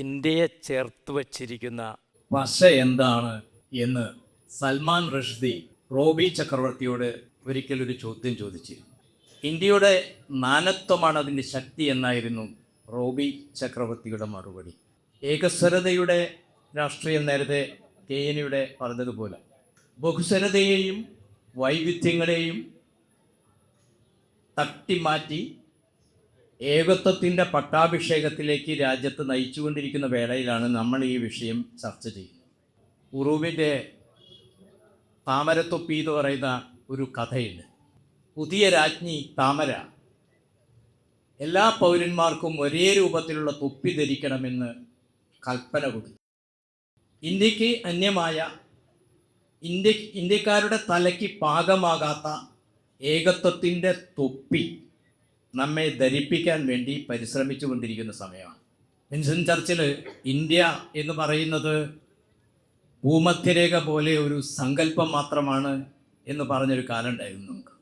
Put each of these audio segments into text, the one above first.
ഇന്ത്യയെ ചേർത്ത് വച്ചിരിക്കുന്ന വശ എന്താണ് എന്ന് സൽമാൻ റഷ്ദി റോബി ചക്രവർത്തിയോട് ഒരിക്കൽ ഒരു ചോദ്യം ചോദിച്ചിരുന്നു. ഇന്ത്യയുടെ നാനത്വമാണ് അതിന്റെ ശക്തി എന്നായിരുന്നു റോബി ചക്രവർത്തിയുടെ മറുപടി. ഏകസ്വരതയുടെ രാഷ്ട്രീയം നേരത്തെ കെ എനിയുടെ പറഞ്ഞതുപോലെ. ബഹുസ്വരതയെയും വൈവിധ്യങ്ങളെയും തട്ടിമാറ്റി ഏകത്വത്തിന്റെ പട്ടാഭിഷേകത്തിലേക്ക് രാജ്യത്ത് നയിച്ചുകൊണ്ടിരിക്കുന്ന വേളയിലാണ് നമ്മൾ ഈ വിഷയം ചർച്ച ചെയ്യുന്നത്. ഉറുവിന്റെ താമരത്തൊപ്പി എന്ന് പറയുന്ന ഒരു കഥയുണ്ട്. പുതിയ രാജ്ഞി താമര എല്ലാ പൗരന്മാർക്കും ഒരേ രൂപത്തിലുള്ള തൊപ്പി ധരിക്കണമെന്ന് കൽപ്പന കൊടുത്തു. ഇന്ത്യയ്ക്ക് അന്യമായ ഇന്ത്യ ഇന്ത്യക്കാരുടെ തലയ്ക്ക് പാകമാകാത്ത ഏകത്വത്തിന്റെ തൊപ്പി നമ്മെ ധരിപ്പിക്കാൻ വേണ്ടി പരിശ്രമിച്ചു കൊണ്ടിരിക്കുന്ന സമയമാണ്. വിൻസൻ ചർച്ചിൽ ഇന്ത്യ എന്ന് പറയുന്നത് ഭൂമധ്യരേഖ പോലെ ഒരു സങ്കല്പം മാത്രമാണ് എന്ന് പറഞ്ഞൊരു കാലം ഉണ്ടായിരുന്നു നമുക്ക്.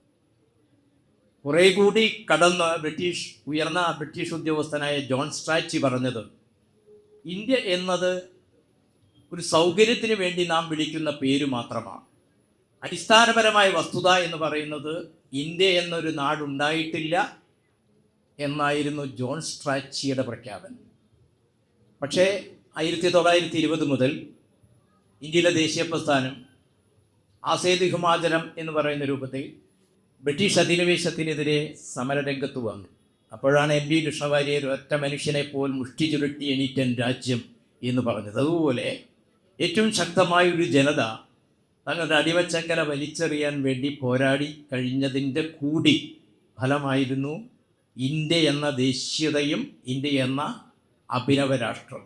കുറേ കൂടി കടന്ന് ബ്രിട്ടീഷ് ഉയർന്ന ബ്രിട്ടീഷ് ഉദ്യോഗസ്ഥനായ ജോൺ സ്ട്രാച്ചി പറഞ്ഞത് ഇന്ത്യ എന്നത് ഒരു സൗകര്യത്തിന് വേണ്ടി നാം വിളിക്കുന്ന പേര് മാത്രമാണ്. അടിസ്ഥാനപരമായ വസ്തുത എന്ന് പറയുന്നത് ഇന്ത്യ എന്നൊരു നാടുണ്ടായിട്ടില്ല എന്നായിരുന്നു ജോൺ സ്ട്രാച്ചിയുടെ പ്രഖ്യാപനം. പക്ഷേ ആയിരത്തി തൊള്ളായിരത്തി ഇരുപത് മുതൽ ഇന്ത്യയിലെ ദേശീയ പ്രസ്ഥാനം ആസേദ് ഹിമാചലം എന്ന് പറയുന്ന രൂപത്തിൽ ബ്രിട്ടീഷ് അധിനിവേശത്തിനെതിരെ സമരരംഗത്ത് വന്നു. അപ്പോഴാണ് എം ബി കൃഷ്ണവാര്യർ ഒറ്റ മനുഷ്യനെ പോൽ മുഷ്ടി ചുരുട്ടി എണീറ്റൻ രാജ്യം എന്ന് പറഞ്ഞത്. അതുപോലെ ഏറ്റവും ശക്തമായ ഒരു ജനത തങ്ങളുടെ അടിവച്ചങ്കല വലിച്ചെറിയാൻ വേണ്ടി പോരാടി കഴിഞ്ഞതിന്റെ കൂടി ഫലമായിരുന്നു ഇന്ത്യ എന്ന ദേശീയതയും ഇന്ത്യ എന്ന അഭിനവ രാഷ്ട്രം.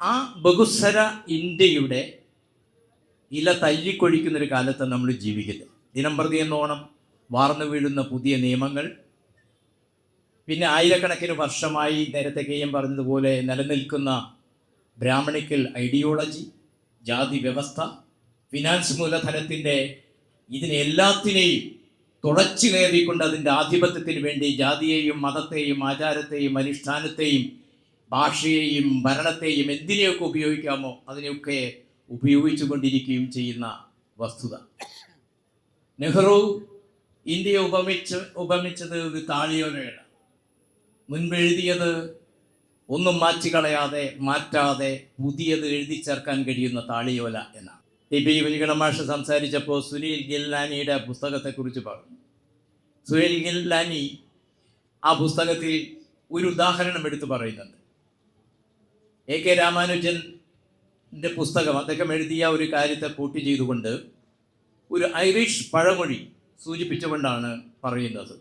ആ ബഹുസ്വര ഇന്ത്യയുടെ ഇല തല്ലിക്കൊഴിക്കുന്നൊരു കാലത്ത് നമ്മൾ ജീവിക്കുന്നത് ദിനം പ്രതി എന്നോണം വാർന്നു വീഴുന്ന പുതിയ നിയമങ്ങൾ പിന്നെ ആയിരക്കണക്കിന് വർഷമായി നേരത്തെ കെ എം പറഞ്ഞതുപോലെ നിലനിൽക്കുന്ന ബ്രാഹ്മണിക്കൽ ഐഡിയോളജി ജാതി വ്യവസ്ഥ ഫിനാൻസ് മൂലധനത്തിന്റെ ഇതിനെ എല്ലാത്തിനെയും തുളച്ചു കയറിക്കൊണ്ട് അതിന്റെ ആധിപത്യത്തിന് വേണ്ടി ജാതിയെയും മതത്തെയും ആചാരത്തെയും അനുഷ്ഠാനത്തെയും ഭാഷയെയും ഭരണത്തെയും എന്തിനെയൊക്കെ ഉപയോഗിക്കാമോ അതിനെയൊക്കെ ഉപയോഗിച്ചു കൊണ്ടിരിക്കുകയും ചെയ്യുന്ന വസ്തുത. നെഹ്റു ഇന്ത്യ ഉപമിച്ച് ഉപമിച്ചത് ഒരു താളിയോലയാണ്. മുൻപെഴുതിയത് ഒന്നും മാറ്റിക്കളയാതെ മാറ്റാതെ പുതിയത് എഴുതി ചേർക്കാൻ കഴിയുന്ന താളിയോല എന്നാണ്. ടി പി വിനികണമാഷ സംസാരിച്ചപ്പോൾ സുനിൽ ഗില്ലാനിയുടെ പുസ്തകത്തെക്കുറിച്ച് പറഞ്ഞു. സുനിൽ ഗില്ലാനി ആ പുസ്തകത്തിൽ ഒരു ഉദാഹരണം എടുത്തു പറയുന്നുണ്ട്. എ കെ രാമാനുജന്റെ പുസ്തകം അദ്ദേഹം എഴുതിയ ഒരു കാര്യത്തെ കൂട്ടി ചെയ്തുകൊണ്ട് ഒരു ഐറിഷ് പഴമൊഴി സൂചിപ്പിച്ചുകൊണ്ടാണ് പറയുന്നത്.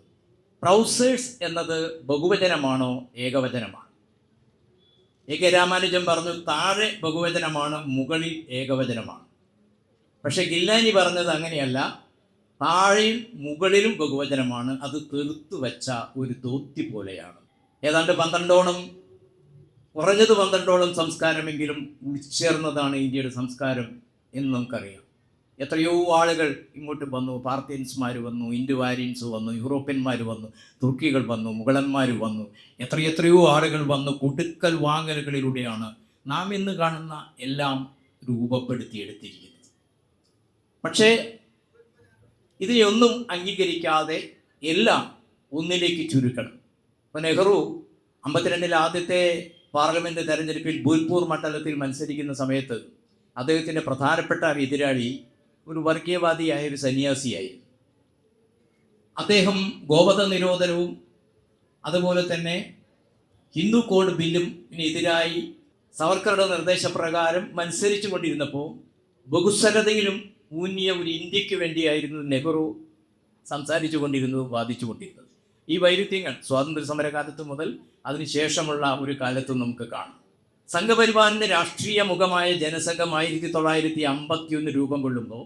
പ്രൗസേഴ്സ് എന്നത് ബഹുവചനമാണോ ഏകവചനമാണ്? എ കെ രാമാനുജൻ പറഞ്ഞു താഴെ ബഹുവചനമാണ് മുകളിൽ ഏകവചനമാണ്. പക്ഷെ ഗില്ലാനി പറഞ്ഞത് അങ്ങനെയല്ല. താഴെയും മുകളിലും ബഹുവചനമാണ്. അത് തീർത്തു വെച്ച ഒരു തോത്തി പോലെയാണ്. ഏതാണ്ട് പന്ത്രണ്ടോളം കുറഞ്ഞത് പന്ത്രണ്ടോളം സംസ്കാരമെങ്കിലും ഉൾച്ചേർന്നതാണ് ഇന്ത്യയുടെ സംസ്കാരം എന്ന് നമുക്കറിയാം. എത്രയോ ആളുകൾ ഇങ്ങോട്ട് വന്നു. പാർത്തിയൻസ്മാർ വന്നു ഇൻഡുവാരിയൻസ് വന്നു യൂറോപ്യന്മാർ വന്നു തുർക്കികൾ വന്നു മുഗളന്മാർ വന്നു. എത്രയെത്രയോ ആളുകൾ വന്നു കൊടുക്കൽ വാങ്ങലുകളിലൂടെയാണ് നാം ഇന്ന് കാണുന്ന എല്ലാം രൂപപ്പെടുത്തിയെടുത്തിരിക്കുന്നത്. പക്ഷേ ഇതിനെയൊന്നും അംഗീകരിക്കാതെ എല്ലാം ഒന്നിലേക്ക് ചുരുക്കണം. ഇപ്പൊ നെഹ്റു അമ്പത്തിരണ്ടിൽ ആദ്യത്തെ പാർലമെന്റ് തെരഞ്ഞെടുപ്പിൽ ഭൂൽപൂർ മണ്ഡലത്തിൽ മത്സരിക്കുന്ന സമയത്ത് അദ്ദേഹത്തിന്റെ പ്രധാനപ്പെട്ട എതിരാളി ഒരു വർഗീയവാദിയായ ഒരു സന്യാസിയായി. അദ്ദേഹം ഗോവധ നിരോധനവും അതുപോലെ തന്നെ ഹിന്ദു കോഡ് ബില്ലും എതിരായി സവർക്കറുടെ നിർദ്ദേശപ്രകാരം മത്സരിച്ചു കൊണ്ടിരുന്നപ്പോൾ ബഹുസ്വരതയിലും ഊന്നിയ ഒരു ഇന്ത്യയ്ക്ക് വേണ്ടിയായിരുന്നു നെഹ്റു സംസാരിച്ചു കൊണ്ടിരുന്നത് വാദിച്ചു കൊണ്ടിരുന്നത്. ഈ വൈരുദ്ധ്യങ്ങൾ സ്വാതന്ത്ര്യ സമരകാലത്ത് മുതൽ അതിനുശേഷമുള്ള ഒരു കാലത്തും നമുക്ക് കാണാം. സംഘപരിവാറിന്റെ രാഷ്ട്രീയ മുഖമായ ജനസംഘം ആയിരത്തി തൊള്ളായിരത്തി അമ്പത്തി ഒന്ന് രൂപം കൊള്ളുമ്പോൾ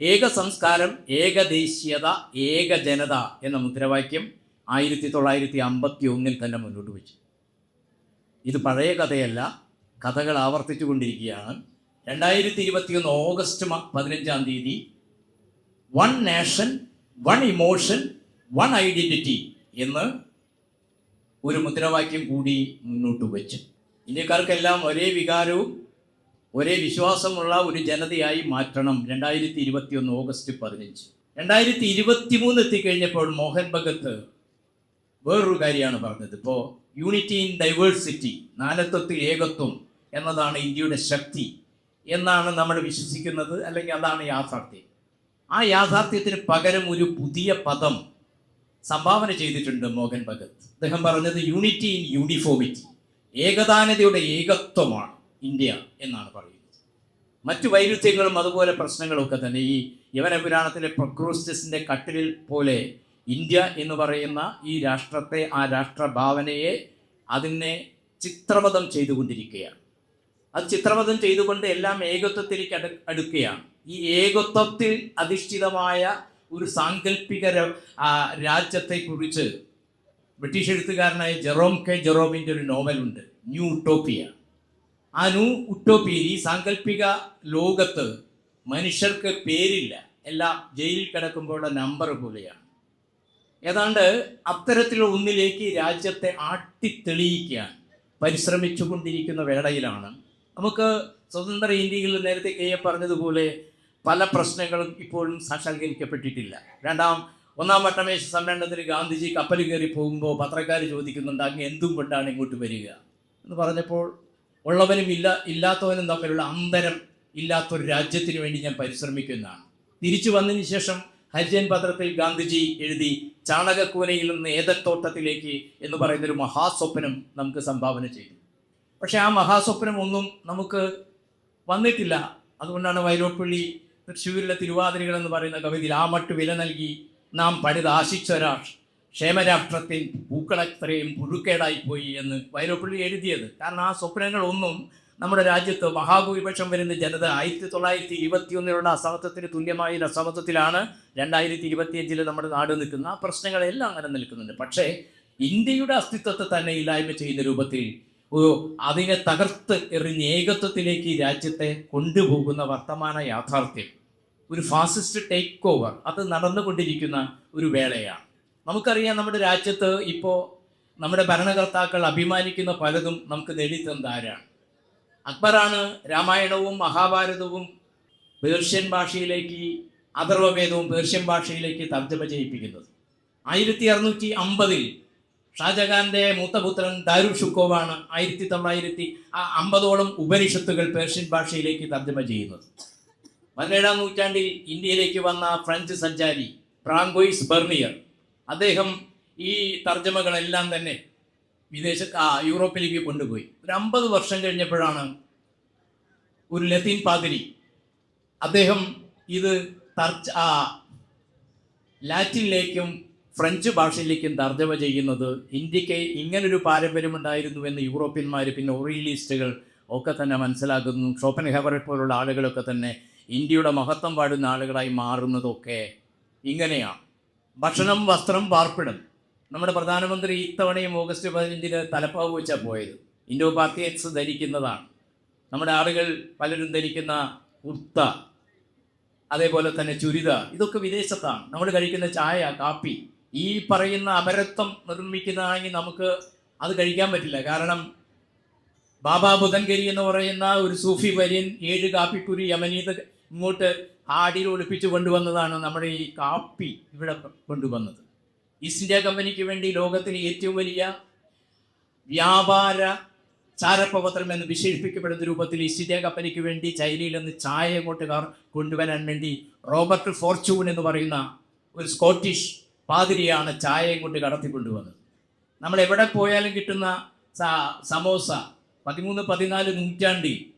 ഏക സംസ്കാരം ഏകദേശീയത ഏക ജനത എന്ന മുദ്രാവാക്യം ആയിരത്തി തൊള്ളായിരത്തി അമ്പത്തി ഒന്നിൽ തന്നെ മുന്നോട്ട് വെച്ചു. ഇത് പഴയ കഥയല്ല കഥകൾ ആവർത്തിച്ചു കൊണ്ടിരിക്കുകയാണ്. രണ്ടായിരത്തി ഇരുപത്തിയൊന്ന് ഓഗസ്റ്റ് പതിനഞ്ചാം തീയതി one nation one emotion one identity എന്ന് ഒരു മുദ്രാവാക്യം കൂടി മുന്നോട്ട് വെച്ച്. ഇന്ത്യക്കാർക്കെല്ലാം ഒരേ വികാരവും ഒരേ വിശ്വാസമുള്ള ഒരു ജനതയായി മാറ്റണം രണ്ടായിരത്തി ഇരുപത്തി ഒന്ന് ഓഗസ്റ്റ് പതിനഞ്ച്. രണ്ടായിരത്തി ഇരുപത്തി മൂന്ന് എത്തിക്കഴിഞ്ഞപ്പോൾ മോഹൻ ഭഗത്ത് വേറൊരു കാര്യമാണ് പറഞ്ഞത്. ഇപ്പോൾ യൂണിറ്റി ഇൻ ഡൈവേഴ്സിറ്റി നാലത്വത്തിൽ ഏകത്വം എന്നതാണ് ഇന്ത്യയുടെ ശക്തി. എന്നാണ് നമ്മൾ വിശ്വസിക്കുന്നത് അല്ലെങ്കിൽ അതാണ് യാഥാർത്ഥ്യം. ആ യാഥാർത്ഥ്യത്തിന് പകരം ഒരു പുതിയ പദം സംഭാവന ചെയ്തിട്ടുണ്ട് മോഹൻ ഭഗത്. അദ്ദേഹം പറഞ്ഞത് യൂണിറ്റി ഇൻ യൂണിഫോമിറ്റി ഏകദാനതയുടെ ഏകത്വമാണ് ഇന്ത്യ എന്നാണ് പറയുന്നത്. മറ്റു വൈരുദ്ധ്യങ്ങളും അതുപോലെ പ്രശ്നങ്ങളും ഒക്കെ തന്നെ ഈ യവന പുരാണത്തിലെ കട്ടിലിൽ പോലെ ഇന്ത്യ എന്ന് പറയുന്ന ഈ രാഷ്ട്രത്തെ ആ രാഷ്ട്രഭാവനയെ അതിനെ ചിത്രപഥം ചെയ്തുകൊണ്ടിരിക്കുകയാണ്. അത് ചിത്രമതം ചെയ്തുകൊണ്ട് എല്ലാം ഏകത്വത്തിലേക്ക് അടു അടുക്കുകയാണ്. ഈ ഏകത്വത്തിൽ അധിഷ്ഠിതമായ ഒരു സാങ്കല്പിക രാജ്യത്തെ കുറിച്ച് രാജ്യത്തെക്കുറിച്ച് ബ്രിട്ടീഷ് എഴുത്തുകാരനായ ജെറോം കെ. ജെറോമിന്റെ ഒരു നോവലുണ്ട് ന്യൂ ഉട്ടോപ്പിയ. ആ ന്യൂ ഉട്ടോപ്പിയയിൽ ഈ സാങ്കല്പിക ലോകത്ത് മനുഷ്യർക്ക് പേരില്ല. എല്ലാം ജയിലിൽ കിടക്കുമ്പോഴുള്ള നമ്പർ പോലെയാണ്. ഏതാണ്ട് അത്തരത്തിലുള്ള ഒന്നിലേക്ക് രാജ്യത്തെ ആട്ടിത്തെളിയിക്കാൻ പരിശ്രമിച്ചുകൊണ്ടിരിക്കുന്ന വേളയിലാണ് നമുക്ക് സ്വതന്ത്ര ഇന്ത്യയിൽ നേരത്തെ കെ എ പറഞ്ഞതുപോലെ പല പ്രശ്നങ്ങളും ഇപ്പോഴും സാക്ഷാത്കരിക്കപ്പെട്ടിട്ടില്ല. രണ്ടാം ഒന്നാം വട്ടമേശ സമ്മേളനത്തിൽ ഗാന്ധിജി കപ്പൽ കയറി പോകുമ്പോൾ പത്രക്കാർ ചോദിക്കുന്നുണ്ട് അങ്ങ് എന്തും കൊണ്ടാണ് ഇങ്ങോട്ട് വരിക? എന്ന് പറഞ്ഞപ്പോൾ ഉള്ളവനും ഇല്ല ഇല്ലാത്തവനും തമ്മിലുള്ള അന്തരം ഇല്ലാത്തൊരു രാജ്യത്തിന് വേണ്ടി ഞാൻ പരിശ്രമിക്കുന്നതാണ്. തിരിച്ചു വന്നതിന് ശേഷം ഹരിജൻ പത്രത്തിൽ ഗാന്ധിജി എഴുതി ചാണകക്കൂനയിൽ നിന്ന് ഏതത്തോട്ടത്തിലേക്ക് എന്ന് പറയുന്നൊരു മഹാസ്വപ്നം നമുക്ക് സംഭാവന ചെയ്തു. പക്ഷേ ആ മഹാസ്വപ്നം ഒന്നും നമുക്ക് വന്നിട്ടില്ല. അതുകൊണ്ടാണ് വൈലോപ്പള്ളി തൃശ്ശൂരിലെ തിരുവാതിരകൾ എന്ന് പറയുന്ന കവിതയിൽ ആ മട്ട് വില നൽകി നാം പണിത് ആശിച്ചൊരാ ക്ഷേമരാഷ്ട്രത്തിൽ പൂക്കളത്രയും പുഴുക്കേടായിപ്പോയി എന്ന് വൈലോപ്പള്ളി എഴുതിയത്. കാരണം ആ സ്വപ്നങ്ങളൊന്നും നമ്മുടെ രാജ്യത്ത് മഹാഭൂരിപക്ഷം വരുന്ന ജനത ആയിരത്തി തൊള്ളായിരത്തി ഇരുപത്തി ഒന്നിലുള്ള അസമത്വത്തിന് തുല്യമായ ഒരു അസമത്വത്തിലാണ് രണ്ടായിരത്തി ഇരുപത്തിയഞ്ചിൽ നമ്മുടെ നാട് നിൽക്കുന്ന ആ പ്രശ്നങ്ങളെല്ലാം അങ്ങനെ നിൽക്കുന്നുണ്ട്. പക്ഷേ ഇന്ത്യയുടെ അസ്തിത്വത്തെ തന്നെ ഇല്ലായ്മ ചെയ്യുന്ന രൂപത്തിൽ അതിനെ തകർത്ത് എറിഞ്ഞ് ഏകത്വത്തിലേക്ക് ഈ രാജ്യത്തെ കൊണ്ടുപോകുന്ന വർത്തമാന യാഥാർത്ഥ്യം. ഒരു ഫാസിസ്റ്റ് ടേക്ക് ഓവർ അത് നടന്നുകൊണ്ടിരിക്കുന്ന ഒരു വേളയാണ്. നമുക്കറിയാം നമ്മുടെ രാജ്യത്ത് ഇപ്പോൾ നമ്മുടെ ഭരണകർത്താക്കൾ അഭിമാനിക്കുന്ന പലതും നമുക്ക് നേടിത്തന്നത് ആരാണ് അക്ബറാണ് രാമായണവും മഹാഭാരതവും പേർഷ്യൻ ഭാഷയിലേക്ക് അഥർവവേദവും പേർഷ്യൻ ഭാഷയിലേക്ക് തർജമ ചെയ്യിപ്പിക്കുന്നത്. ആയിരത്തി അറുന്നൂറ്റി അമ്പതിൽ ഷാജഹാന്റെ മൂത്തപുത്രൻ ദാരു ഷുക്കോവാണ് ആയിരത്തി തൊള്ളായിരത്തി അമ്പതോളം ഉപനിഷത്തുകൾ പേർഷ്യൻ ഭാഷയിലേക്ക് തർജമ ചെയ്യുന്നത്. പതിനേഴാം നൂറ്റാണ്ടിൽ ഇന്ത്യയിലേക്ക് വന്ന ഫ്രഞ്ച് സഞ്ചാരി ഫ്രാങ്കോയിസ് ബെർണിയർ അദ്ദേഹം ഈ തർജമകളെല്ലാം തന്നെ വിദേശ യൂറോപ്പിലേക്ക് കൊണ്ടുപോയി. ഒരു അമ്പത് വർഷം കഴിഞ്ഞപ്പോഴാണ് ഒരു ലത്തീൻ പാതിരി അദ്ദേഹം ഇത് തർച്ച ലാറ്റിനിലേക്കും ഫ്രഞ്ച് ഭാഷയിലേക്കും തർജമ ചെയ്യുന്നത് ഇന്ത്യയ്ക്ക് ഇങ്ങനൊരു പാരമ്പര്യമുണ്ടായിരുന്നുവെന്ന് യൂറോപ്യന്മാർ പിന്നെ ഒറിയലിസ്റ്റുകൾ ഒക്കെ തന്നെ മനസ്സിലാക്കുന്നു. ഷോപ്പൻ ഹെവറെ പോലുള്ള ആളുകളൊക്കെ തന്നെ ഇന്ത്യയുടെ മഹത്വം പാടുന്ന ആളുകളായി മാറുന്നതൊക്കെ ഇങ്ങനെയാണ്. ഭക്ഷണം വസ്ത്രം പാർപ്പിടം. നമ്മുടെ പ്രധാനമന്ത്രി ഇത്തവണയും ഓഗസ്റ്റ് പതിനഞ്ചിന് തലപ്പാവ് വെച്ചാൽ പോയത്. ഇൻഡോ പാർട്ടിയൻസ് ധരിക്കുന്നതാണ്. നമ്മുടെ ആളുകൾ പലരും ധരിക്കുന്ന കുർത്ത അതേപോലെ തന്നെ ചുരിദാർ ഇതൊക്കെ വിദേശത്താണ്. നമ്മൾ കഴിക്കുന്ന ചായ കാപ്പി ഈ പറയുന്ന അമരത്വം നിർമ്മിക്കുന്നതാണെങ്കിൽ നമുക്ക് അത് കഴിക്കാൻ പറ്റില്ല. കാരണം ബാബാ ബുധൻകരി എന്ന് പറയുന്ന ഒരു സൂഫി വര്യൻ ഏഴ് കാപ്പിക്കുരി യമനീത് ഇങ്ങോട്ട് ആടിയിൽ ഒളിപ്പിച്ച് കൊണ്ടുവന്നതാണ് നമ്മുടെ ഈ കാപ്പി ഇവിടെ കൊണ്ടുവന്നത്. ഈസ്റ്റ് ഇന്ത്യ കമ്പനിക്ക് വേണ്ടി ലോകത്തിലെ ഏറ്റവും വലിയ വ്യാപാര ചാരപ്രവർത്തനം എന്ന് വിശേഷിപ്പിക്കപ്പെടുന്ന രൂപത്തിൽ ഈസ്റ്റ് ഇന്ത്യ കമ്പനിക്ക് വേണ്ടി ചൈനയിൽ നിന്ന് ചായ ഇങ്ങോട്ട് കൊണ്ടുവരാൻ വേണ്ടി റോബർട്ട് ഫോർച്യൂൺ എന്ന് പറയുന്ന ഒരു സ്കോട്ടിഷ് പാതിരിയാണ് ചായയും കൊണ്ട് കടത്തിക്കൊണ്ടുവന്നത്. നമ്മൾ എവിടെ പോയാലും കിട്ടുന്ന സമോസ പതിമൂന്ന് പതിനാല് നൂറ്റാണ്ടി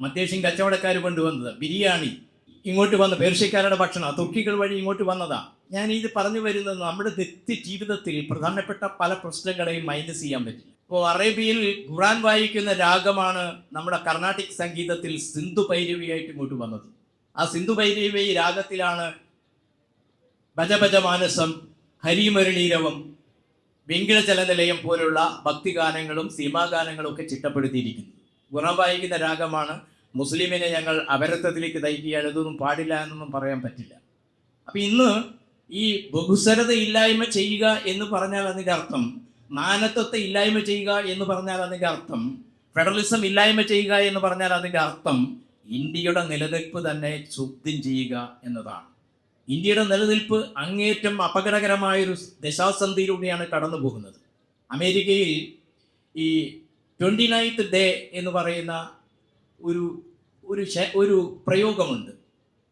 മധ്യേഷ്യൻ കച്ചവടക്കാർ കൊണ്ടുവന്നത് ബിരിയാണി ഇങ്ങോട്ട് വന്ന പേർഷ്യക്കാരുടെ ഭക്ഷണം തുർക്കികൾ വഴി ഇങ്ങോട്ട് വന്നതാ. ഞാൻ ഇത് പറഞ്ഞു വരുന്നത് നമ്മുടെ നിത്യ ജീവിതത്തിൽ പ്രധാനപ്പെട്ട പല പ്രശ്നങ്ങളെയും മൈനസ് ചെയ്യാൻ പറ്റും. ഇപ്പോൾ അറേബ്യയിൽ ഖുറാൻ വായിക്കുന്ന രാഗമാണ് നമ്മുടെ കർണാട്ടിക് സംഗീതത്തിൽ സിന്ധു ഭൈരവിയായിട്ട് ഇങ്ങോട്ട് വന്നത്. ആ സിന്ധു ഭൈരവി രാഗത്തിലാണ് ഭജഭജ മാനസം ഹരിമുരളീരവം വെങ്കിടചലനിലയം പോലുള്ള ഭക്തിഗാനങ്ങളും സീമാഗാനങ്ങളും ഒക്കെ ചിട്ടപ്പെടുത്തിയിരിക്കുന്നു. ഗുണം വായിക്കുന്ന രാഗമാണ്. മുസ്ലിമിനെ ഞങ്ങൾ അപരത്വത്തിലേക്ക് നയിക്കുകയാണ് ഇതൊന്നും പാടില്ല എന്നൊന്നും പറയാൻ പറ്റില്ല. അപ്പം ഇന്ന് ഈ ബഹുസ്വരത ഇല്ലായ്മ ചെയ്യുക എന്ന് പറഞ്ഞാൽ അതിന്റെ അർത്ഥം നാനത്വത്തെ ഇല്ലായ്മ ചെയ്യുക എന്ന് പറഞ്ഞാൽ അതിന്റെ അർത്ഥം ഫെഡറലിസം ഇല്ലായ്മ ചെയ്യുക എന്ന് പറഞ്ഞാൽ അതിന്റെ അർത്ഥം ഇന്ത്യയുടെ നിലനിൽപ്പ് തന്നെ ശുദ്ധം ചെയ്യുക എന്നതാണ്. ഇന്ത്യയുടെ നിലനിൽപ്പ് അങ്ങേറ്റം അപകടകരമായൊരു ദശാസന്ധിയിലൂടെയാണ് കടന്നു പോകുന്നത് അമേരിക്കയിൽ ഈ ട്വന്റി നയൻത്ത് ഡേ എന്ന് പറയുന്ന ഒരു ഒരു ഒരു പ്രയോഗമുണ്ട്.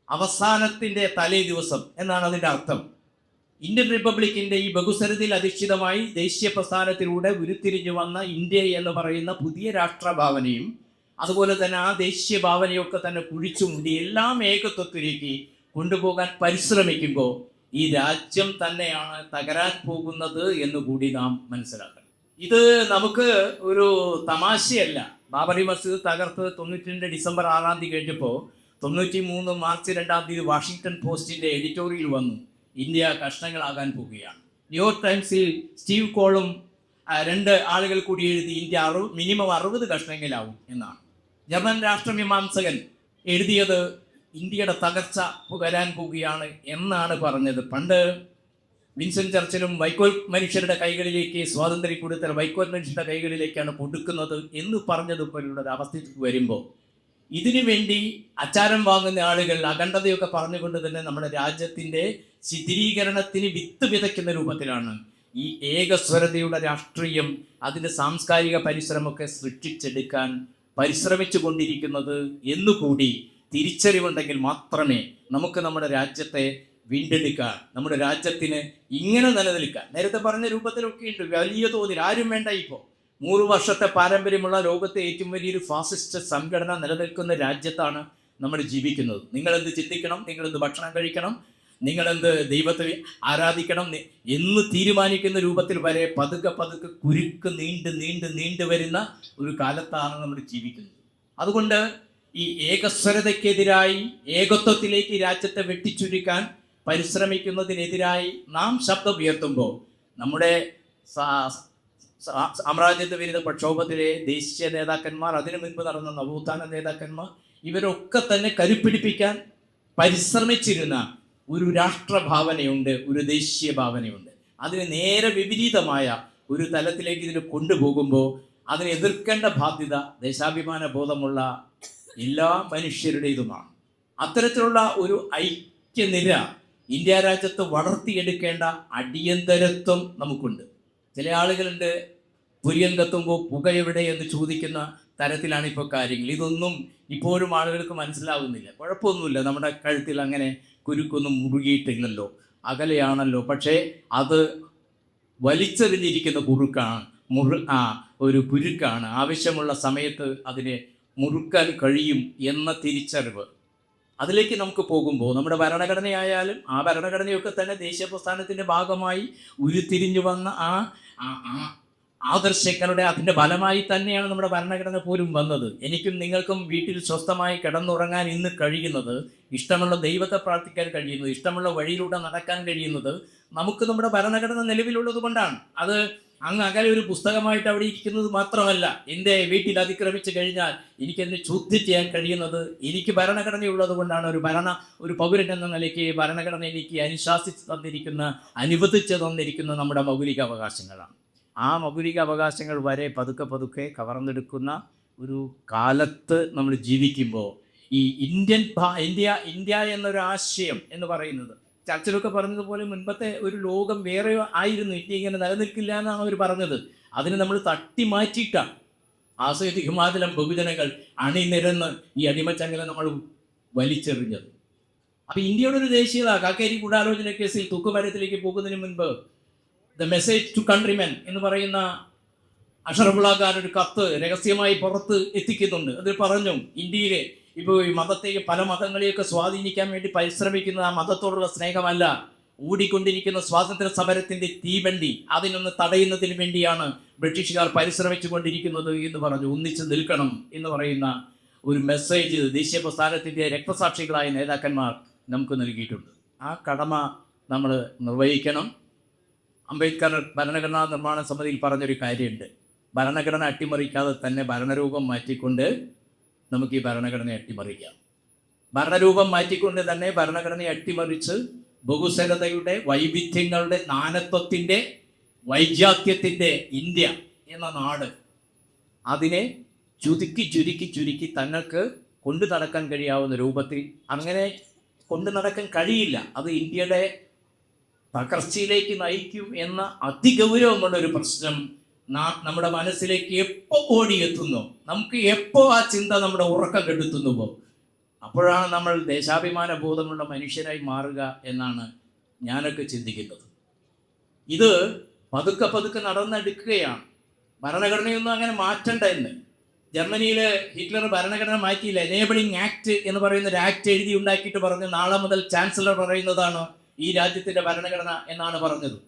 അവസാനത്തിന്റെ തലേ ദിവസം എന്നാണ് അതിന്റെ അർത്ഥം. ഇന്ത്യൻ റിപ്പബ്ലിക്കിന്റെ ഈ ബഹുസരത്തിൽ അധിഷ്ഠിതമായി ദേശീയ പ്രസ്ഥാനത്തിലൂടെ ഉരുത്തിരിഞ്ഞു വന്ന ഇന്ത്യ എന്ന് പറയുന്ന പുതിയ രാഷ്ട്രഭാവനയും അതുപോലെ തന്നെ ആ ദേശീയ ഭാവനയൊക്കെ തന്നെ കുഴിച്ചുമുണ്ടി എല്ലാം ഏകത്വത്തിലേക്ക് കൊണ്ടുപോകാൻ പരിശ്രമിക്കുമ്പോൾ ഈ രാജ്യം തന്നെയാണ് തകരാൻ പോകുന്നത് എന്ന് കൂടി നാം മനസ്സിലാക്കണം. ഇത് നമുക്ക് ഒരു തമാശയല്ല. ബാബറി മസ്ജിദ് തകർത്ത് തൊണ്ണൂറ്റിരണ്ട് ഡിസംബർ ആറാം തീയതി കഴിഞ്ഞപ്പോൾ തൊണ്ണൂറ്റി മൂന്ന് മാർച്ച് രണ്ടാം തീയതി വാഷിങ്ടൺ പോസ്റ്റിന്റെ എഡിറ്റോറിയൽ വന്നു. ഇന്ത്യ കഷ്ണങ്ങളാകാൻ പോവുകയാണ്. ന്യൂയോർക്ക് ടൈംസിൽ സ്റ്റീവ് കോളും രണ്ട് ആളുകൾ കൂടി എഴുതി ഇന്ത്യ അറു മിനിമം അറുപത് കഷ്ണങ്ങളാവും എന്നാണ്. ജർമ്മൻ രാഷ്ട്രമീമാംസകൻ എഴുതിയത് ഇന്ത്യയുടെ തകർച്ച വരാൻ പോവുകയാണ് എന്നാണ് പറഞ്ഞത്. പണ്ട് വിൻസൻ ചർച്ചിലും വൈക്കോൽ മനുഷ്യരുടെ കൈകളിലേക്ക് സ്വാതന്ത്ര്യം കൊടുത്ത വൈക്കോൽ മനുഷ്യരുടെ കൈകളിലേക്കാണ് കൊടുക്കുന്നത് എന്ന് പറഞ്ഞതുപോലുള്ള അവസ്ഥയ്ക്ക് വരുമ്പോൾ ഇതിനു വേണ്ടി അച്ചാരം വാങ്ങുന്ന ആളുകൾ അഖണ്ഡതയൊക്കെ പറഞ്ഞുകൊണ്ട് തന്നെ നമ്മുടെ രാജ്യത്തിന്റെ ശിഥിരീകരണത്തിന് വിത്ത് വിതയ്ക്കുന്ന രൂപത്തിലാണ്. ഈ ഏകസ്വരതയുടെ രാഷ്ട്രീയം അതിന്റെ സാംസ്കാരിക പരിശ്രമമൊക്കെ സൃഷ്ടിച്ചെടുക്കാൻ പരിശ്രമിച്ചു കൊണ്ടിരിക്കുന്നത് എന്നുകൂടി തിരിച്ചറിവുണ്ടെങ്കിൽ മാത്രമേ നമുക്ക് നമ്മുടെ രാജ്യത്തെ വീണ്ടെടുക്കാൻ നമ്മുടെ രാജ്യത്തിന് ഇങ്ങനെ നിലനിൽക്കാൻ. നേരത്തെ പറഞ്ഞ രൂപത്തിലൊക്കെ ഉണ്ട്. വലിയ തോതിൽ. ആരും വേണ്ട ഇപ്പോൾ നൂറ് വർഷത്തെ പാരമ്പര്യമുള്ള ലോകത്തെ ഏറ്റവും വലിയൊരു ഫാസിസ്റ്റ് സംഘടന നിലനിൽക്കുന്ന രാജ്യത്താണ് നമ്മൾ ജീവിക്കുന്നത്. നിങ്ങളെന്ത് ചിന്തിക്കണം? നിങ്ങളെന്ത് ഭക്ഷണം കഴിക്കണം? നിങ്ങളെന്ത് ദൈവത്തെ ആരാധിക്കണം? എന്ന് തീരുമാനിക്കുന്ന രൂപത്തിൽ വരെ പതുക്കെ പതുക്കെ കുരുക്ക് നീണ്ട് നീണ്ട് നീണ്ടു വരുന്ന ഒരു കാലത്താണ് നമ്മൾ ജീവിക്കുന്നത്. അതുകൊണ്ട് ഈ ഏകസ്വരതയ്ക്കെതിരായി ഏകത്വത്തിലേക്ക് രാജ്യത്തെ വെട്ടിച്ചുരുക്കാൻ പരിശ്രമിക്കുന്നതിനെതിരായി നാം ശബ്ദം ഉയർത്തുമ്പോൾ നമ്മുടെ സാമ്രാജ്യത്വ വിരുദ്ധ പ്രക്ഷോഭത്തിലെ ദേശീയ നേതാക്കന്മാർ അതിനു മുൻപ് നടന്ന നവോത്ഥാന നേതാക്കന്മാർ ഇവരൊക്കെ തന്നെ കരുപ്പിടിപ്പിക്കാൻ പരിശ്രമിച്ചിരുന്ന ഒരു രാഷ്ട്രഭാവനയുണ്ട് ഒരു ദേശീയ ഭാവനയുണ്ട്. അതിന് നേരെ വിപരീതമായ ഒരു തലത്തിലേക്ക് ഇതിന് കൊണ്ടുപോകുമ്പോൾ അതിനെ എതിർക്കേണ്ട ബാധ്യത ദേശാഭിമാന ബോധമുള്ള എല്ലാ മനുഷ്യരുടേതുമാണ്. അത്തരത്തിലുള്ള ഒരു ഐക്യനിര ഇന്ത്യ രാജ്യത്ത് വളർത്തിയെടുക്കേണ്ട അടിയന്തരത്വം നമുക്കുണ്ട്. ചില ആളുകളുണ്ട് പുരിയം കത്തുമ്പോൾ പുക എവിടെ എന്ന് ചോദിക്കുന്ന തരത്തിലാണ് ഇപ്പോൾ കാര്യങ്ങൾ. ഇതൊന്നും ഇപ്പോഴും ആളുകൾക്ക് മനസ്സിലാവുന്നില്ല. കുഴപ്പമൊന്നുമില്ല. നമ്മുടെ കഴുത്തിൽ അങ്ങനെ കുരുക്കൊന്നും മുറുകിയിട്ടില്ലല്ലോ അകലെയാണല്ലോ. പക്ഷേ അത് വലിച്ചെറിഞ്ഞിരിക്കുന്ന കുറുക്കാണ് മുറു ആ ഒരു കുരുക്കാണ്. ആവശ്യമുള്ള സമയത്ത് അതിനെ മുറുക്കാൻ കഴിയും എന്ന തിരിച്ചറിവ്. അതിലേക്ക് നമുക്ക് പോകുമ്പോൾ നമ്മുടെ ഭരണഘടനയായാലും ആ ഭരണഘടനയൊക്കെ തന്നെ ദേശീയ പ്രസ്ഥാനത്തിന്റെ ഭാഗമായി ഉരുത്തിരിഞ്ഞു വന്ന ആ ആദർശങ്ങളുടെ അതിന്റെ ഫലമായി തന്നെയാണ് നമ്മുടെ ഭരണഘടന പോലും വന്നത്. എനിക്കും നിങ്ങൾക്കും വീട്ടിൽ സ്വസ്ഥമായി കിടന്നുറങ്ങാൻ ഇന്ന് കഴിയുന്നത് ഇഷ്ടമുള്ള ദൈവത്തെ പ്രാർത്ഥിക്കാൻ കഴിയുന്നത് ഇഷ്ടമുള്ള വഴിയിലൂടെ നടക്കാൻ കഴിയുന്നത് നമുക്ക് നമ്മുടെ ഭരണഘടന നിലവിലുള്ളത് കൊണ്ടാണ്. അത് അങ്ങ് അകലെ ഒരു പുസ്തകമായിട്ട് അവിടെ ഇരിക്കുന്നത് മാത്രമല്ല എന്റെ വീട്ടിൽ അതിക്രമിച്ചു കഴിഞ്ഞാൽ എനിക്കെന്നെ ചോദ്യം ചെയ്യാൻ കഴിയുന്നത്? എനിക്ക് ഭരണഘടനയുള്ളത് കൊണ്ടാണ് ഒരു ഭരണ ഒരു പൗരൻ എന്ന നിലയ്ക്ക് ഭരണഘടന എനിക്ക് അനുശാസിച്ച് തന്നിരിക്കുന്ന അനുവദിച്ച് തന്നിരിക്കുന്ന നമ്മുടെ മൗലിക അവകാശങ്ങളാണ്. ആ മൗലിക അവകാശങ്ങൾ വരെ പതുക്കെ പതുക്കെ കവർന്നെടുക്കുന്ന ഒരു കാലത്ത് നമ്മൾ ജീവിക്കുമ്പോൾ ഈ ഇന്ത്യൻ ഇന്ത്യ ഇന്ത്യ എന്നൊരു ആശയം എന്ന് പറയുന്നത് ചർച്ചിലൊക്കെ പറഞ്ഞതുപോലെ മുൻപത്തെ ഒരു ലോകം വേറെ ആയിരുന്നു. ഇന്ത്യ ഇങ്ങനെ നിലനിൽക്കില്ല എന്നാണ് അവർ പറഞ്ഞത്. അതിന് നമ്മൾ തട്ടി മാറ്റിയിട്ടാണ് ആസൈദ് ഹിമാചലം ബഹുജനങ്ങൾ അണിനിരന്ന് ഈ അടിമച്ചങ്ങനെ നമ്മൾ വലിച്ചെറിഞ്ഞത്. അപ്പം ഇന്ത്യയുടെ ഒരു ദേശീയത കാക്കേരി ഗൂഢാലോചന കേസിൽ തൂക്കുമരത്തിലേക്ക് പോകുന്നതിന് മുൻപ് ദ മെസ്സേജ് ടു കൺട്രിമെൻ എന്ന് പറയുന്ന അഷറഫുള്ളാക്കാർ ഒരു കത്ത് രഹസ്യമായി പുറത്ത് എത്തിക്കുന്നുണ്ട്. അതിൽ പറഞ്ഞു ഇന്ത്യയിലെ ഇപ്പോൾ ഈ മതത്തെ പല മതങ്ങളെയൊക്കെ സ്വാധീനിക്കാൻ വേണ്ടി പരിശ്രമിക്കുന്നത് ആ മതത്തോടുള്ള സ്നേഹമല്ല. ഊടിക്കൊണ്ടിരിക്കുന്ന സ്വാതന്ത്ര്യ സമരത്തിന്റെ തീവണ്ടി അതിനൊന്ന് തടയുന്നതിന് വേണ്ടിയാണ് ബ്രിട്ടീഷുകാർ പരിശ്രമിച്ചു കൊണ്ടിരിക്കുന്നത് എന്ന് പറഞ്ഞു. ഒന്നിച്ച് നിൽക്കണം എന്ന് പറയുന്ന ഒരു മെസ്സേജ് ദേശീയ പ്രസ്ഥാനത്തിന്റെ രക്തസാക്ഷികളായ നേതാക്കന്മാർ നമുക്ക് നൽകിയിട്ടുണ്ട്. ആ കടമ നമ്മൾ നിർവഹിക്കണം. അംബേദ്കർ ഭരണഘടനാ നിർമ്മാണ സമിതിയിൽ പറഞ്ഞൊരു കാര്യമുണ്ട്. ഭരണഘടന അട്ടിമറിക്കാതെ തന്നെ ഭരണരൂപം മാറ്റിക്കൊണ്ട് നമുക്ക് ഈ ഭരണഘടനയെ അട്ടിമറിക്കാം. ഭരണരൂപം മാറ്റിക്കൊണ്ട് തന്നെ ഭരണഘടനയെ അട്ടിമറിച്ച് ബഹുസരതയുടെ വൈവിധ്യങ്ങളുടെ നാനത്വത്തിന്റെ വൈജാത്യത്തിന്റെ ഇന്ത്യ എന്ന നാട് അതിനെ ചുരുക്കി ചുരുക്കി ചുരുക്കി തങ്ങൾക്ക് കൊണ്ടു നടക്കാൻ കഴിയാവുന്ന രൂപത്തിൽ അങ്ങനെ കൊണ്ടു നടക്കാൻ കഴിയില്ല. അത് ഇന്ത്യയുടെ തകർച്ചയിലേക്ക് നയിക്കും എന്ന അതിഗൗരവമുള്ള ഒരു പ്രശ്നം നാ- നമ്മുടെ മനസ്സിലേക്ക് എപ്പോൾ ഓടിയെത്തുന്നു? നമുക്ക് എപ്പോൾ ആ ചിന്ത നമ്മുടെ ഉറക്കം കെടുത്തുന്നുവോ അപ്പോഴാണ് നമ്മൾ ദേശാഭിമാന ബോധമുള്ള മനുഷ്യരായി മാറുക എന്നാണ് ഞാനൊക്കെ ചിന്തിക്കുന്നത്. ഇത് പതുക്കെ പതുക്കെ നടന്നെടുക്കുകയാണ്. ഭരണഘടനയൊന്നും അങ്ങനെ മാറ്റണ്ട എന്ന്. ജർമ്മനിയിൽ ഹിറ്റ്ലർ ഭരണഘടന മാറ്റിയില്ല. എനേബിളിംഗ് ആക്ട് എന്ന് പറയുന്ന ഒരു ആക്ട് എഴുതി ഉണ്ടാക്കിയിട്ട് പറഞ്ഞു നാളെ മുതൽ ചാൻസലർ പറയുന്നതാണ് ഈ രാജ്യത്തിന്റെ ഭരണഘടന എന്നാണ് പറഞ്ഞത്.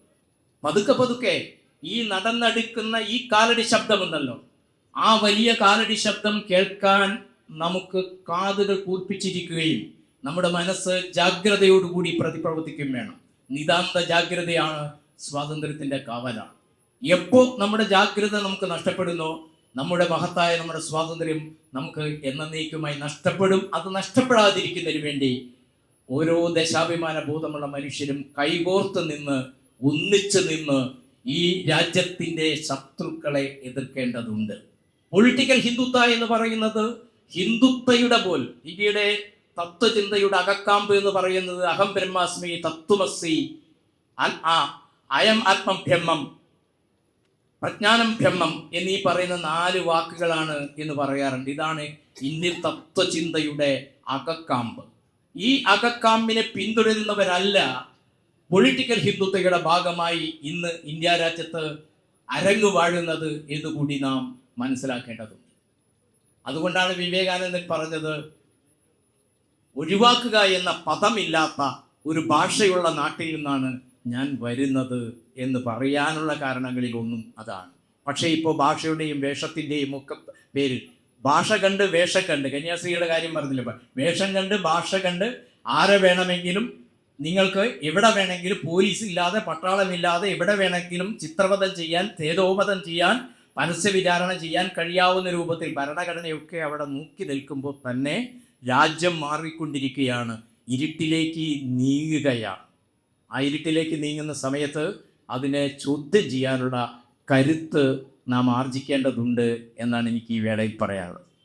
പതുക്കെ പതുക്കെ ഈ നടന്നെടുക്കുന്ന ഈ കാലടി ശബ്ദമുണ്ടല്ലോ. ആ വലിയ കാലടി ശബ്ദം കേൾക്കാൻ നമുക്ക് കാതുകൾ കൂർപ്പിച്ചിരിക്കുകയും നമ്മുടെ മനസ്സ് ജാഗ്രതയോടുകൂടി പ്രതിപ്രവർത്തിക്കും വേണം. നിതാന്ത ജാഗ്രതയാണ് സ്വാതന്ത്ര്യത്തിന്റെ കാവലാണ് എപ്പോ നമ്മുടെ ജാഗ്രത നമുക്ക് നഷ്ടപ്പെടുന്നു നമ്മുടെ മഹത്തായ നമ്മുടെ സ്വാതന്ത്ര്യം നമുക്ക് എന്നേക്കുമായി നഷ്ടപ്പെടും അത് നഷ്ടപ്പെടാതിരിക്കുന്നതിന് വേണ്ടി ഓരോ ദശാഭിമാന ബോധമുള്ള മനുഷ്യരും കൈകോർത്ത് നിന്ന് ഒന്നിച്ചു നിന്ന് ഈ രാജ്യത്തിന്റെ ശത്രുക്കളെ എതിർക്കേണ്ടതുണ്ട്. പൊളിറ്റിക്കൽ ഹിന്ദുത്വ എന്ന് പറയുന്നത് ഹിന്ദുത്വയുടെ പോൽ ഇന്ത്യയുടെ തത്വചിന്തയുടെ അകക്കാമ്പ് എന്ന് പറയുന്നത് അഹം ബ്രഹ്മാസ്മി തത്വമസി അയം ആത്മം ബ്രഹ്മം പ്രജ്ഞാനം ബ്രഹ്മം എന്നീ പറയുന്ന നാല് വാക്കുകളാണ് എന്ന് പറയാറുണ്ട്. ഇതാണ് ഇന്ത്യൻ തത്വചിന്തയുടെ അകക്കാമ്പ്. ഈ അകക്കാമ്പിനെ പിന്തുടരുന്നവരല്ല പൊളിറ്റിക്കൽ ഹിന്ദുത്വയുടെ ഭാഗമായി ഇന്ന് ഇന്ത്യ രാജ്യത്ത് അരങ്ങു വാഴുന്നത് എന്നുകൂടി നാം മനസ്സിലാക്കേണ്ടതുണ്ട്. അതുകൊണ്ടാണ് വിവേകാനന്ദൻ പറഞ്ഞത് ഒഴിവാക്കുക എന്ന പദമില്ലാത്ത ഒരു ഭാഷയുള്ള നാട്ടിൽ നിന്നാണ് ഞാൻ വരുന്നത് എന്ന് പറയാനുള്ള കാരണങ്ങളിൽ ഒന്നും അതാണ്. പക്ഷേ ഇപ്പോൾ ഭാഷയുടെയും വേഷത്തിന്റെയും ഒക്കെ പേര് ഭാഷ കണ്ട് വേഷം കണ്ട് കന്യാസ്ത്രീയുടെ കാര്യം പറഞ്ഞില്ല? വേഷം കണ്ട് ഭാഷ കണ്ട് ആരെ വേണമെങ്കിലും നിങ്ങൾക്ക് എവിടെ വേണമെങ്കിലും പോലീസ് ഇല്ലാതെ പട്ടാളമില്ലാതെ എവിടെ വേണമെങ്കിലും ചിത്രവധം ചെയ്യാൻ തേജോവധം ചെയ്യാൻ മനസ്സ് വിചാരണ ചെയ്യാൻ കഴിയാവുന്ന രൂപത്തിൽ ഭരണഘടനയൊക്കെ അവിടെ നോക്കി നിൽക്കുമ്പോൾ തന്നെ രാജ്യം മാറിക്കൊണ്ടിരിക്കുകയാണ്. ഇരുട്ടിലേക്ക് നീങ്ങുകയാണ്. ആ ഇരുട്ടിലേക്ക് നീങ്ങുന്ന സമയത്ത് അതിനെ ചോദ്യം ചെയ്യാനുള്ള കരുത്ത് നാം ആർജിക്കേണ്ടതുണ്ട് എന്നാണ് എനിക്ക് ഈ വേളയിൽ പറയാനുള്ളത്.